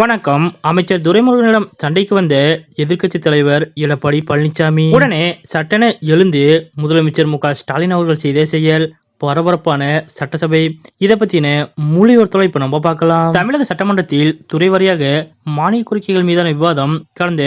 வணக்கம். அமைச்சர் துரைமுருகனிடம் சண்டைக்கு வந்த எதிர்க்கட்சி தலைவர் எடப்பாடி பழனிசாமி. உடனே சட்டென எழுந்து முதலமைச்சர் மு ஸ்டாலின் அவர்கள் செய்த செயல் பரபரப்பான சட்டசபை. இதை பத்தின முழு ஒருத்தலை இப்ப நம்ம பார்க்கலாம். தமிழக சட்டமன்றத்தில் துறை வாரியாக மானிய கோரிக்கைகள் மீதான விவாதம் கடந்த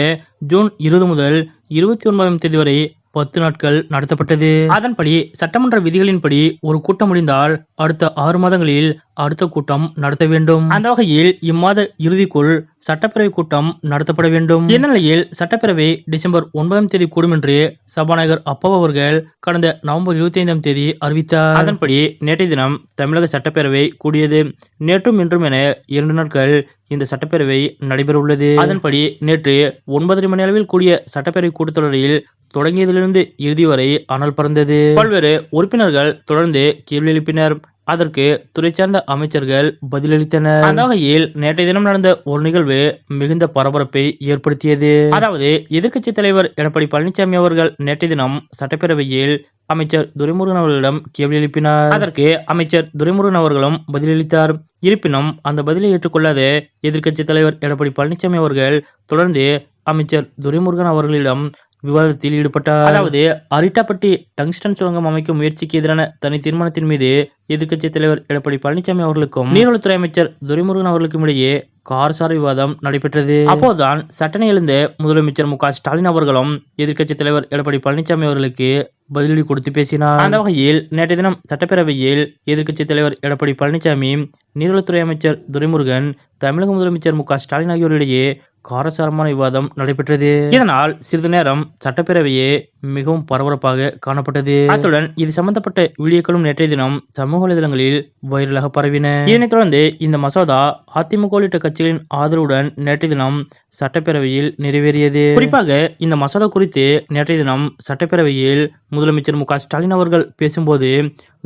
ஜூன் இருபது முதல் இருபத்தி ஒன்பதாம் தேதி வரை பத்து நாட்கள் நடத்தப்பட்டது. அதன்படி சட்டமன்ற விதிகளின்படி ஒரு கூட்டம் முடிந்தால் அடுத்த ஆறு மாதங்களில் அடுத்த கூட்டம் நடத்த வேண்டும். அந்த வகையில் இம்மாத இறுதிக்குள் சட்டப்பேரவை கூட்டம் நடத்தப்பட வேண்டும். இந்த நிலையில் சட்டப்பேரவை டிசம்பர் ஒன்பதாம் தேதி கூடும் என்று சபாநாயகர் அப்பா அவர்கள் கடந்த நவம்பர் இருபத்தி ஐந்தாம் தேதி அறிவித்தார். அதன்படி நேற்றைய தினம் தமிழக சட்டப்பேரவை கூடியது. நேற்றும் இன்றும் என இரண்டு நாட்கள் இந்த சட்டப்பேரவை நடைபெறவுள்ளது. அதன்படி நேற்று ஒன்பதரை மணி அளவில் கூடிய சட்டப்பேரவை கூட்டத்தொடரில் தொடங்கியதிலிருந்து இறுதி வரை அனல் பறந்தது. பல்வேறு உறுப்பினர்கள் தொடர்ந்து கேள்வி எழுப்பினர் அதற்கு துறை சார்ந்த அமைச்சர்கள் பதிலளித்தனர். அந்த வகையில் நேற்றைய தினம் நடந்த ஒரு நிகழ்வு மிகுந்த பரபரப்பை ஏற்படுத்தியது. அதாவது எதிர்க்கட்சி தலைவர் எடப்பாடி பழனிசாமி அவர்கள் நேற்றைய தினம் சட்டப்பேரவையில் அமைச்சர் துரைமுருகன் அவர்களிடம் கேள்வி எழுப்பினார் அதற்கு அமைச்சர் துரைமுருகன் அவர்களும் பதிலளித்தார். இருப்பினும் அந்த பதிலை ஏற்றுக்கொள்ளாத எதிர்க்கட்சி தலைவர் எடப்பாடி பழனிசாமி அவர்கள் தொடர்ந்து அமைச்சர் துரைமுருகன் அவர்களிடம் விவாதத்தில் ஈடுபட்டார். அதாவது அரிட்டாப்பட்டி டங்ஸ்டன் சுரங்கம் அமைக்கும் முயற்சிக்கு எதிரான தனி தீர்மானத்தின் மீது எதிர்க்கட்சி தலைவர் எடப்பாடி பழனிசாமி அவர்களுக்கும் நீர்வளத்துறை அமைச்சர் துரைமுருகன் அவர்களுக்கும் இடையே காரசார விவாதம் நடைபெற்றது. அப்போதுதான் சட்டனை எழுந்த முதலமைச்சர் மு ஸ்டாலின் அவர்களும் எதிர்க்கட்சி தலைவர் எடப்பாடி பழனிசாமி அவர்களுக்கு பதிலடி கொடுத்து பேசினார். அந்த வகையில் நேற்றைய தினம் சட்டப்பேரவையில் எதிர்க்கட்சி தலைவர் எடப்பாடி பழனிசாமி நீர்வளத்துறை அமைச்சர் துரைமுருகன் தமிழக முதலமைச்சர் மு ஸ்டாலின் ஆகியோரிடையே காரசாரமான விவாதம் நடைபெற்றது. இதனால் சிறிது நேரம் சட்டப்பேரவையே மிகவும் பரபரப்பாக காணப்பட்டது. அத்துடன் இது சம்பந்தப்பட்ட வீடியோக்களும் நேற்றைய தினம் சமூக வலைதளங்களில் வைரலாக பரவின. இதனைத் தொடர்ந்து இந்த மசோதா அதிமுக உள்ளிட்ட கட்சி கட்சிகளின் ஆதரவுடன் நேற்றைய தினம் சட்டப்பேரவையில் நிறைவேறியது. குறிப்பாக இந்த மசோதா குறித்து நேற்றைய தினம் சட்டப்பேரவையில் முதலமைச்சர் மு ஸ்டாலின் அவர்கள் பேசும்போது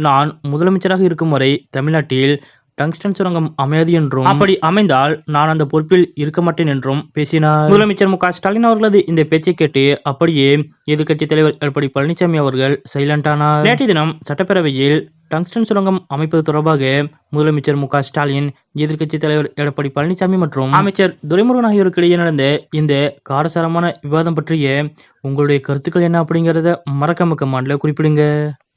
நான் முதலமைச்சராக இருக்கும் வரை தமிழ்நாட்டில் டங்ஸ்டன் சுரங்கம் அமையாது என்றும் அப்படி அமைந்தால் நான் அந்த பொறுப்பில் இருக்க மாட்டேன் என்றும் பேசினார். முதலமைச்சர் மு ஸ்டாலின் அவர்களது இந்த பேச்சை கேட்டு அப்படியே எதிர்க்கட்சி தலைவர் எடப்பாடி பழனிசாமி அவர்கள் சைலண்டானார் நேற்றைய தினம் சட்டப்பேரவையில் டங்ஸ்டன் சுரங்கம் அமைப்பது தொடர்பாக முதலமைச்சர் மு க ஸ்டாலின் எதிர்க்கட்சி தலைவர் எடப்பாடி பழனிசாமி மற்றும் அமைச்சர் துரைமுருகன் ஆகியோருக்கு இடையே நடந்த இந்த காரசாரமான விவாதம் பற்றிய உங்களுடைய கருத்துக்கள் என்ன அப்படிங்கறத மறக்காம மாண்டில குறிப்பிடுங்க.